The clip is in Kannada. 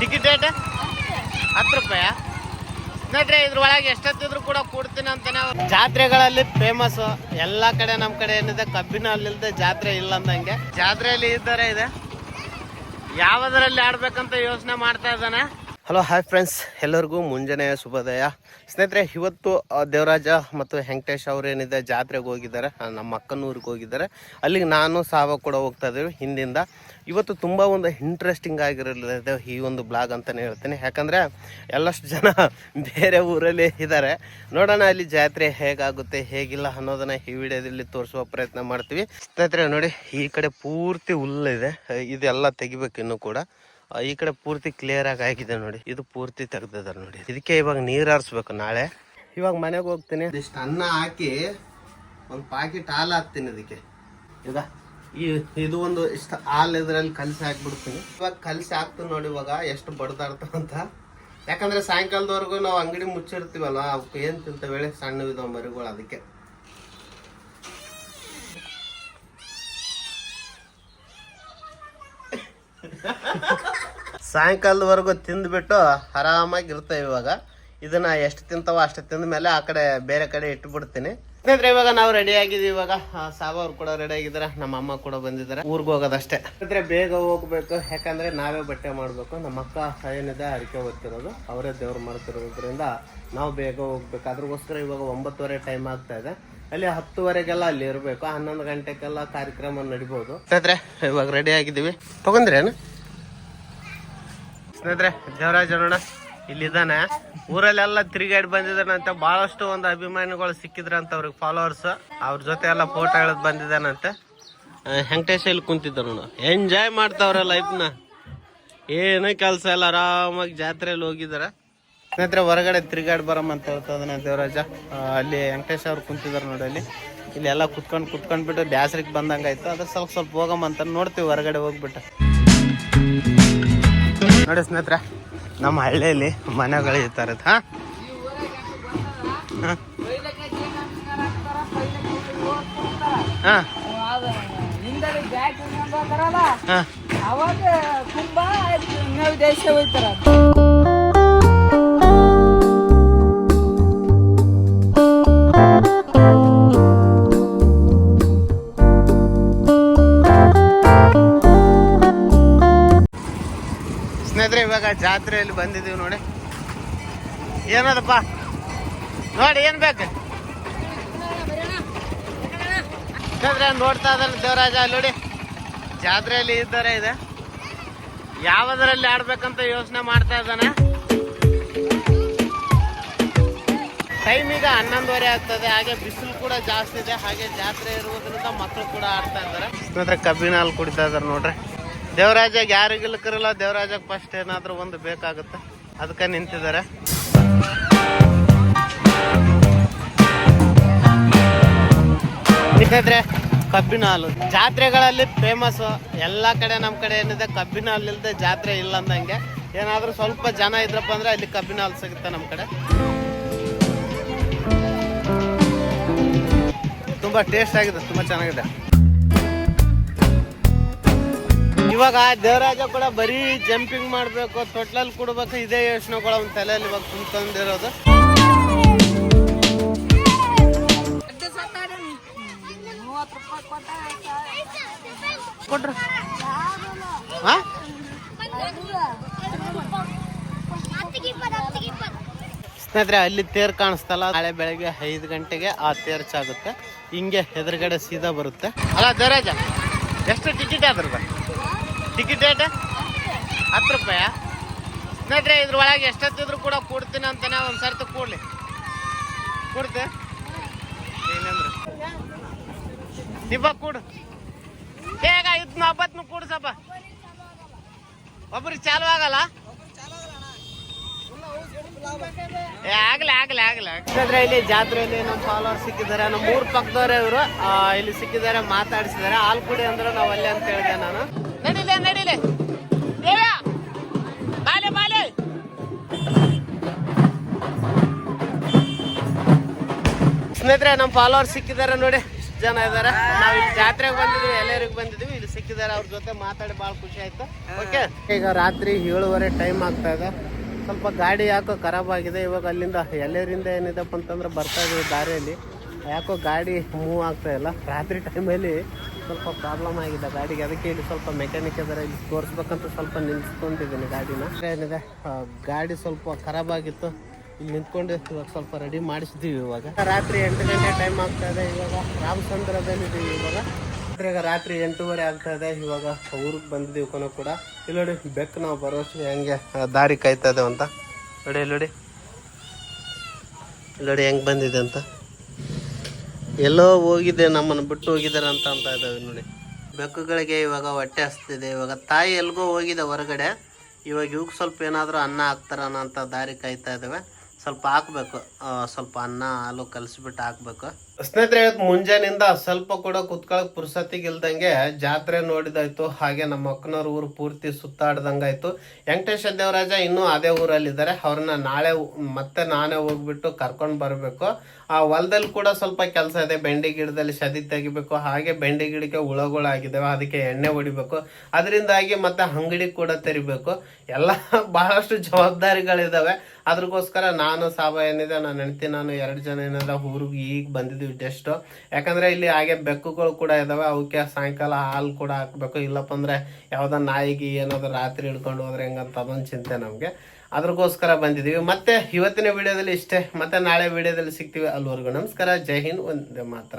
ಟಿಕೆಟ್ ರೇಟ್ ಹತ್ತು ರೂಪಾಯ? ಸ್ನೇಹಿತರೆ, ಇದ್ರೊಳಗೆ ಎಷ್ಟೊತ್ತಿದ್ರು ಕೂಡ ಕೊಡ್ತೀನಿ ಅಂತಾನೆ. ಜಾತ್ರೆಗಳಲ್ಲಿ ಫೇಮಸ್ ಎಲ್ಲಾ ಕಡೆ ನಮ್ ಕಡೆ ಏನಿದೆ, ಕಬ್ಬಿನ ಅಲ್ಲಿಲ್ದೆ ಜಾತ್ರೆ ಇಲ್ಲ ಅಂದಂಗೆ. ಜಾತ್ರೆಯಲ್ಲಿ ಇದ್ದಾರೆ ಇದೆ. ಯಾವ್ದ್ರಲ್ಲಿ ಆಡ್ಬೇಕಂತ ಯೋಚನೆ ಮಾಡ್ತಾ ಇದ್ದಾನೆ? ಹಲೋ ಹಾಯ್ ಫ್ರೆಂಡ್ಸ್ ಎಲ್ಲರಿಗೂ ಮುಂಜಾನೆಯ ಶುಭೋದಯ. ಸ್ನೇಹಿತರೆ, ಇವತ್ತು ದೇವರಾಜ ಮತ್ತು ವೆಂಕಟೇಶ್ ಅವ್ರು ಏನಿದೆ, ಜಾತ್ರೆಗೆ ಹೋಗಿದ್ದಾರೆ ನಮ್ಮ ಅಕ್ಕನೂರಿಗೆ ಹೋಗಿದ್ದಾರೆ. ಅಲ್ಲಿಗೆ ನಾನು ಸಾವ ಕೂಡ ಹೋಗ್ತಾ ಇದ್ದೀವಿ ಹಿಂದಿಂದ. ಇವತ್ತು ತುಂಬ ಒಂದು ಇಂಟ್ರೆಸ್ಟಿಂಗ್ ಆಗಿರಲಿದೆ ಈ ಒಂದು ಬ್ಲಾಗ್ ಅಂತಲೇ ಹೇಳ್ತೀನಿ. ಯಾಕಂದರೆ, ಎಲ್ಲಷ್ಟು ಜನ ಬೇರೆ ಊರಲ್ಲಿ ಇದ್ದಾರೆ. ನೋಡೋಣ ಅಲ್ಲಿ ಜಾತ್ರೆ ಹೇಗಾಗುತ್ತೆ, ಹೇಗಿಲ್ಲ ಅನ್ನೋದನ್ನು ಈ ವಿಡಿಯೋದಲ್ಲಿ ತೋರಿಸುವ ಪ್ರಯತ್ನ ಮಾಡ್ತೀವಿ. ಸ್ನೇಹಿತರೆ, ನೋಡಿ, ಈ ಕಡೆ ಪೂರ್ತಿ ಹುಲ್ಲಿದೆ ಇದೆಲ್ಲ ತೆಗಿಬೇಕು ಇನ್ನೂ ಕೂಡ. ಈ ಕಡೆ ಪೂರ್ತಿ ಕ್ಲಿಯರ್ ಆಗಿ ಆಗಿದೆ ನೋಡಿ. ಇದು ಪೂರ್ತಿ ತೆಗ್ದಿದಾರೆ ನೋಡಿ. ಇದಕ್ಕೆ ಇವಾಗ ನೀರ್ ಹಾರಿಸ್ಬೇಕು ನಾಳೆ. ಇವಾಗ ಮನೆಗೆ ಹೋಗ್ತೀನಿ. ಇಷ್ಟು ಅನ್ನ ಹಾಕಿ ಒಂದು ಪ್ಯಾಕೆಟ್ ಹಾಲು ಹಾಕ್ತೀನಿ ಇದಕ್ಕೆ. ಈಗ ಈ ಇದು ಒಂದು ಇಷ್ಟು ಹಾಲು ಇದ್ರಲ್ಲಿ ಕಲಸಿ ಹಾಕ್ಬಿಡ್ತೀನಿ. ಇವಾಗ ಕಲಸಿ ಹಾಕ್ತೀನಿ ನೋಡಿ ಇವಾಗ ಎಷ್ಟು ಬಡ್ದಾಡ್ತಾವ ಅಂತ. ಯಾಕಂದ್ರೆ ಸಾಯಂಕಾಲದವರೆಗೂ ನಾವು ಅಂಗಡಿ ಮುಚ್ಚಿರ್ತೀವಲ್ಲ ಅವಕ್ಕೆ ಏನ್ ತಿಂತ ಹೇಳಿ ಸಣ್ಣ ಮರಿಗಳು ಅದಕ್ಕೆ. ಸಾಯಂಕಾಲದವರೆಗೂ ತಿಂದುಬಿಟ್ಟು ಆರಾಮಾಗಿ ಇರ್ತವೆ ಇವಾಗ. ಇದನ್ನ ಎಷ್ಟು ತಿಂತಾವ ಅಷ್ಟು ತಿಂದ ಮೇಲೆ ಆ ಕಡೆ ಬೇರೆ ಕಡೆ ಇಟ್ಬಿಡ್ತೀನಿ. ಸ್ನೇಹಿತರೆ ಇವಾಗ ನಾವು ರೆಡಿ ಆಗಿದ್ದೀವಿ ಇವಾಗ. ಆ, ಸಾಬ ಅವ್ರು ಕೂಡ ರೆಡಿ ಆಗಿದ್ದಾರೆ. ನಮ್ಮ ಅಮ್ಮ ಕೂಡ ಬಂದಿದ್ದಾರೆ. ಊರಿಗೆ ಹೋಗೋದಷ್ಟೇ. ಸ್ನೇಹಿತರೆ ಬೇಗ ಹೋಗ್ಬೇಕು. ಯಾಕಂದ್ರೆ ನಾವೇ ಬಟ್ಟೆ ಮಾಡಬೇಕು. ನಮ್ಮ ಅಕ್ಕ ಏನಿದೆ ಅಡಿಕೆ ಓದ್ತಿರೋದು ಅವರೇ ದೇವ್ರು ಮಾಡ್ತಿರೋದ್ರಿಂದ ನಾವು ಬೇಗ ಹೋಗ್ಬೇಕು. ಅದ್ರಗೋಸ್ಕರ ಇವಾಗ ಒಂಬತ್ತುವರೆ ಟೈಮ್ ಆಗ್ತಾ ಇದೆ. ಅಲ್ಲಿ ಹತ್ತುವರೆಗೆಲ್ಲ ಅಲ್ಲಿ ಇರಬೇಕು. ಹನ್ನೊಂದು ಗಂಟೆಗೆಲ್ಲ ಕಾರ್ಯಕ್ರಮ ನಡಿಬೋದು. ಸ್ನೇಹಿತರೆ ಇವಾಗ ರೆಡಿ ಆಗಿದ್ದೀವಿ. ತಗೊಂಡ್ರೇನು? ಸ್ನೇಹಿತರೆ, ದೇವರಾಜ ನೋಡ ಇಲ್ಲಿದ್ದಾನೆ. ಊರಲ್ಲೆಲ್ಲ ತಿರುಗಾಡಿ ಬಂದಿದ್ದಾನಂತೆ. ಬಹಳಷ್ಟು ಒಂದು ಅಭಿಮಾನಿಗಳು ಸಿಕ್ಕಿದ್ರಂತ ಅವ್ರಿಗೆ ಫಾಲೋವರ್ಸ್ ಅವ್ರ ಜೊತೆ ಎಲ್ಲ ಫೋಟೋ ಹೇಳದ್ ಬಂದಿದ್ದಾನಂತೆ. ಹೆಂಕಟೇಶ ಇಲ್ಲಿ ಕುಂತಿದ್ದ ನೋಡು. ಎಂಜಾಯ್ ಮಾಡ್ತಾವ್ರೆ ಲೈಫ್ನ ಏನೇ ಕೆಲಸ ಎಲ್ಲ ಆರಾಮಾಗಿ ಜಾತ್ರೆಯಲ್ಲಿ ಹೋಗಿದಾರೆ ಸ್ನೇಹಿತರೆ, ಹೊರಗಡೆ ತಿರುಗಾಡಿ ಬರಮ್ಮ ಅಂತ ಹೇಳ್ತದನ ದೇವರಾಜ. ಅಲ್ಲಿ ವೆಂಕಟೇಶ್ ಅವ್ರು ಕುಂತಿದ್ದಾರೆ ನೋಡಿ ಅಲ್ಲಿ. ಇಲ್ಲಿ ಎಲ್ಲ ಕುತ್ಕೊಂಡು ಕುತ್ಕೊಂಡ್ಬಿಟ್ಟು ಬ್ಯಾಸ್ರಿಗೆ ಬಂದಂಗಾಯ್ತು. ಅದ್ರ ಸ್ವಲ್ಪ ಸ್ವಲ್ಪ ಹೋಗಮ್ಮ ಅಂತ ನೋಡ್ತೀವಿ ಹೊರಗಡೆ ಹೋಗ್ಬಿಟ್ಟು. ನೋಡಿ ಸ್ನೇಹಿತರೆ ನಮ್ಮ ಹಳ್ಳಿಯಲ್ಲಿ ಮನೆಗಳು ಹಾ? ಹಾ? ಹಾ? ಹಾ? ಸ್ನೇಹಿತರೆ, ಇವಾಗ ಜಾತ್ರೆಯಲ್ಲಿ ಬಂದಿದ್ದೀವಿ ನೋಡಿ. ಏನದಪ್ಪ? ನೋಡಿ, ಏನ್ ಬೇಕು? ಸ್ನೇಹಿತರೆ, ನೋಡ್ತಾ ಇದ್ದಾರೆ ದೇವರಾಜ ಅಲ್ಲಿ ನೋಡಿ. ಜಾತ್ರೆಯಲ್ಲಿ ಇದ್ದಾರೆ ಇದೆ. ಯಾವುದರಲ್ಲಿ ಆಡ್ಬೇಕಂತ ಯೋಚನೆ ಮಾಡ್ತಾ ಇದ್ದಾನೆ? ಟೈಮ್ ಈಗ ಹನ್ನೊಂದುವರೆ ಆಗ್ತದೆ, ಹಾಗೆ ಬಿಸಿಲು ಕೂಡ ಜಾಸ್ತಿ ಇದೆ, ಹಾಗೆ ಜಾತ್ರೆ ಇರುವುದರಿಂದ ಮಕ್ಕಳು ಕೂಡ ಆಡ್ತಾ ಇದ್ದಾರೆ. ಸ್ನೇಹಿತರೆ ಹಾಲು ಕುಡಿತಾ ಇದಾರೆ ನೋಡ್ರಿ. ದೇವರಾಜಾಗ ಯಾರಿಗಿಲ್ಲ ಕರಲ್ಲ ದೇವರಾಜಾಗ ಫಸ್ಟ್ ಏನಾದ್ರೂ ಒಂದು ಬೇಕಾಗುತ್ತೆ. ಅದಕ್ಕೆ ನಿಂತಿದ್ದಾರೆ. ನಿಂತಿದ್ರೆ ಕಬ್ಬಿನ ಹಾಲು ಜಾತ್ರೆಗಳಲ್ಲಿ ಫೇಮಸ್ ಎಲ್ಲ ಕಡೆ ನಮ್ಮ ಕಡೆ ಏನಿದೆ ಕಬ್ಬಿನ ಹಾಲು ಜಾತ್ರೆ ಇಲ್ಲ ಅಂದಂಗೆ. ಏನಾದ್ರೂ ಸ್ವಲ್ಪ ಜನ ಇದ್ರಪ್ಪ ಅಂದ್ರೆ ಅಲ್ಲಿ ಕಬ್ಬಿನ ಹಾಲು ಸಿಗುತ್ತೆ ನಮ್ಮ ಕಡೆ. ತುಂಬಾ ಟೇಸ್ಟ್ ಆಗಿದೆ, ತುಂಬಾ ಚೆನ್ನಾಗಿದೆ. ಇವಾಗ ದೇವರಾಜ ಕೂಡ ಬರೀ ಜಂಪಿಂಗ್ ಮಾಡ್ಬೇಕು, ತೊಟ್ಲಲ್ಲಿ ಕೊಡ್ಬೇಕು, ಇದೇ ಯೋಚನೆಗಳು ಅವ್ನ ತಲೆಯಲ್ಲಿ ಇವಾಗ ತುಂಬ್ಕೊಂಡಿರೋದು. ಕೊಟ್ರು. ಸ್ನೇಹಿತರೆ, ಅಲ್ಲಿ ತೇರ್ ಕಾಣಿಸ್ತಲ್ಲ, ನಾಳೆ ಬೆಳಗ್ಗೆ ಐದು ಗಂಟೆಗೆ ಆ ತೇರ್ ಚಾಗುತ್ತೆ. ಹಿಂಗೆ ಎದುರುಗಡೆ ಸೀದಾ ಬರುತ್ತೆ. ಅಲ್ಲ ದೇವರಾಜ, ಎಷ್ಟು ಟಿಕೆಟ್ ಅದ್ರದ ಟಿಕೆಟ್ ರೇಟ್ ಹತ್ತು ರೂಪಾಯ? ಸ್ನೇಹಿತರೆ, ಇದ್ರೊಳಗೆ ಎಷ್ಟೊತ್ತಿದ್ರು ಕೂಡ ಕೊಡ್ತೀನಿ ಅಂತಾನೆ ಒಂದು ಸರ್ತಿ ಕೂಡಲಿ ಕೊಡ್ತೆ? ಏನಂದ್ರೆ ದಿಬ್ಬ ಕೂಡು. ಬೇಗ ಇದ್ನ ಹಬ್ಬತ್ನು ಕೂಡು ಸ್ವಲ್ಪ. ಒಬ್ರಿಗೆ ಚಾಲು ಆಗಲ್ಲ? ಆಗ್ಲಿ ಆಗ್ಲಿ ಆಗ್ಲಿ. ಯಾಕಂದ್ರೆ ಇಲ್ಲಿ ಜಾತ್ರೆಯಲ್ಲಿ ನಮ್ಮ ಫಾಲೋವರ್ ಸಿಕ್ಕಿದ್ದಾರೆ. ನಮ್ಮ ಊರ್ ಪಕ್ಕದವ್ರೆ ಇವರು. ಇಲ್ಲಿ ಸಿಕ್ಕಿದ್ದಾರೆ, ಮಾತಾಡಿಸಿದ್ದಾರೆ. ಹಾಲು ಕುಡಿ ಅಂದ್ರೆ ನಾವು ಅಲ್ಲೇ ಅಂತ ಹೇಳಿದೆ ನಾನು. ಬಾಲೆ ಬಾಲೆ ಸ್ನೇಹಿತರೆ ನಮ್ಮ ಫಾಲೋವರ್ ಸಿಕ್ಕಿದ್ದಾರೆ ನೋಡಿ, ಜನ ಇದ್ದಾರೆ ನಾವು ಇಲ್ಲಿ ಜಾತ್ರೆಗೆ ಬಂದಿದ್ವಿ, ಎಲ್ಲರಿಗೆ ಬಂದಿದ್ವಿ. ಇಲ್ಲಿ ಸಿಕ್ಕಿದ್ದಾರೆ ಅವ್ರ ಜೊತೆ ಮಾತಾಡಿ ಭಾಳ ಖುಷಿ ಆಯ್ತು. ಓಕೆ ಈಗ ರಾತ್ರಿ ಏಳುವರೆ ಟೈಮ್ ಆಗ್ತಾ ಇದೆ. ಸ್ವಲ್ಪ ಗಾಡಿ ಯಾಕೋ ಖರಾಬ್ ಆಗಿದೆ. ಇವಾಗ ಅಲ್ಲಿಂದ ಎಲ್ಲರಿಂದ ಏನಿದಪ್ಪ ಅಂತಂದ್ರೆ ಬರ್ತಾ ಇದೀವಿ ದಾರಿಯಲ್ಲಿ. ಯಾಕೋ ಗಾಡಿ ಮೂವ್ ಆಗ್ತಾ ಇಲ್ಲ. ರಾತ್ರಿ ಟೈಮಲ್ಲಿ ಸ್ವಲ್ಪ ಪ್ರಾಬ್ಲಮ್ ಆಗಿದೆ ಗಾಡಿಗೆ. ಅದಕ್ಕೆ ಇಲ್ಲಿ ಸ್ವಲ್ಪ ಮೆಕ್ಯಾನಿಕ್ ಇದಾರೆ ಇಲ್ಲಿ ತೋರಿಸ್ಬೇಕಂತ ಸ್ವಲ್ಪ ನಿಲ್ಸ್ಕೊಂಡಿದ್ದೀನಿ ಗಾಡಿನ. ಏನಿದೆ? ಗಾಡಿ ಸ್ವಲ್ಪ ಖರಾಬ್ ಆಗಿತ್ತು. ಇಲ್ಲಿ ನಿಂತ್ಕೊಂಡು ಇವಾಗ ಸ್ವಲ್ಪ ರೆಡಿ ಮಾಡಿಸಿದ್ದೀವಿ ಇವಾಗ. ರಾತ್ರಿ ಎಂಟು ಗಂಟೆ ಟೈಮ್ ಆಗ್ತಾ ಇದೆ ಇವಾಗ. ರಾಮಚಂದ್ರದಲ್ಲಿ ಇದೀವಿ ಇವಾಗ ಈಗ ರಾತ್ರಿ ಎಂಟೂವರೆ ಆಗ್ತಾ ಇದೆ ಇವಾಗ. ಊರಿಗೆ ಬಂದಿದ್ದೀವಿ ಕೊನೆ ಕೂಡ. ಇಲ್ಲಿ ನೋಡಿ, ಬೆಕ್ಕು ನಾವು ಬರೋಷ್ಟು ಹೆಂಗೆ ದಾರಿ ಕಾಯ್ತಾ ಇದ್ದೇವೆ ಅಂತ. ನೋಡಿ, ಇಲ್ಲಿ ನೋಡಿ. ಇಲ್ಲಿ ನೋಡಿ ಹೆಂಗೆ ಬಂದಿದೆ ಅಂತ. ಎಲ್ಲೋ ಹೋಗಿದೆ, ನಮ್ಮನ್ನು ಬಿಟ್ಟು ಹೋಗಿದ್ದಾರೆ ಅಂತ ಅಂತ ಇದ್ದಾವೆ ನೋಡಿ. ಬೆಕ್ಕುಗಳಿಗೆ ಇವಾಗ ಹೊಟ್ಟೆ ಹಸ್ತಿದೆ. ಇವಾಗ ತಾಯಿ ಎಲ್ಗೋ ಹೋಗಿದೆ ಹೊರಗಡೆ. ಇವಾಗ ಇವಾಗ ಸ್ವಲ್ಪ ಏನಾದರೂ ಅನ್ನ ಹಾಕ್ತಾರನ ಅಂತ ದಾರಿ ಕಾಯ್ತಾ ಇದ್ದಾವೆ. ಸ್ವಲ್ಪ ಹಾಕ್ಬೇಕು. ಸ್ವಲ್ಪ ಅನ್ನ, ಹಾಲು ಕಲಿಸ್ಬಿಟ್ಟು ಹಾಕ್ಬೇಕು. ಸ್ನೇಹಿತರೆ, ಇವತ್ತು ಮುಂಜಾನಿಂದ ಸ್ವಲ್ಪ ಕೂಡ ಕುತ್ಕೊಳಕ್ ಪುರ್ಸತಿಗೆ ಇಲ್ದಂಗೆ ಜಾತ್ರೆ ನೋಡಿದಾಯ್ತು. ಹಾಗೆ ನಮ್ಮ ಅಕ್ಕನವ್ರ ಊರು ಪೂರ್ತಿ ಸುತ್ತಾಡ್ದಂಗಾಯ್ತು. ವೆಂಕಟೇಶ್ವರ ದೇವರಾಜ ಇನ್ನೂ ಅದೇ ಊರಲ್ಲಿದ್ದಾರೆ. ಅವ್ರನ್ನ ನಾಳೆ ಮತ್ತೆ ನಾನೇ ಹೋಗ್ಬಿಟ್ಟು ಕರ್ಕೊಂಡು ಬರಬೇಕು. ಆ ಹೊಲದಲ್ಲಿ ಕೂಡ ಸ್ವಲ್ಪ ಕೆಲಸ ಇದೆ. ಬೆಂಡಿ ಗಿಡದಲ್ಲಿ ಸದಿ ತೆಗಿಬೇಕು. ಹಾಗೆ ಬೆಂಡಿ ಗಿಡಕ್ಕೆ ಹುಳಗಳಾಗಿದ್ದಾವೆ. ಅದಕ್ಕೆ ಎಣ್ಣೆ ಹೊಡಿಬೇಕು. ಅದರಿಂದಾಗಿ ಮತ್ತೆ ಅಂಗಡಿ ಕೂಡ ತೆರಿಬೇಕು. ಎಲ್ಲ ಬಹಳಷ್ಟು ಜವಾಬ್ದಾರಿಗಳಿದಾವೆ ಅದ್ರಗೋಸ್ಕರ ನಾನು ಸಾಬ ಏನಿದೆ, ನಾನು ಹೆಣ್ತಿ ನಾನು ಎರಡು ಜನ ಏನಿದೆ ಊರಿಗೆ ಈಗ ಬಂದಿದ್ದೀವಿ. ಜಸ್ಟ್ ಯಾಕಂದ್ರೆ ಇಲ್ಲಿ ಹಾಗೆ ಬೆಕ್ಕುಗಳು ಕೂಡ ಇದಾವೆ. ಅವಕ್ಕೆ ಸಾಯಂಕಾಲ ಹಾಲು ಕೂಡ ಹಾಕ್ಬೇಕು. ಇಲ್ಲಪ್ಪ ಅಂದ್ರೆ ಯಾವ್ದ ನಾಯಿಗೆ ಏನಾದ್ರು ರಾತ್ರಿ ಹಿಡ್ಕೊಂಡು ಹೋದ್ರೆ ಹೆಂಗಂತ ಅದೊಂದು ಚಿಂತೆ ನಮಗೆ. ಅದ್ರಗೋಸ್ಕರ ಬಂದಿದ್ದೀವಿ ಮತ್ತೆ ಇವತ್ತಿನ ವಿಡಿಯೋದಲ್ಲಿ ಇಷ್ಟೇ. ಮತ್ತೆ ನಾಳೆ ವಿಡಿಯೋದಲ್ಲಿ ಸಿಗ್ತೀವಿ ಅಲ್ಲಿವರೆಗೂ. ನಮಸ್ಕಾರ. ಜೈ ಹಿಂದ್. ಒಂದೇ ಮಾತ್ರ.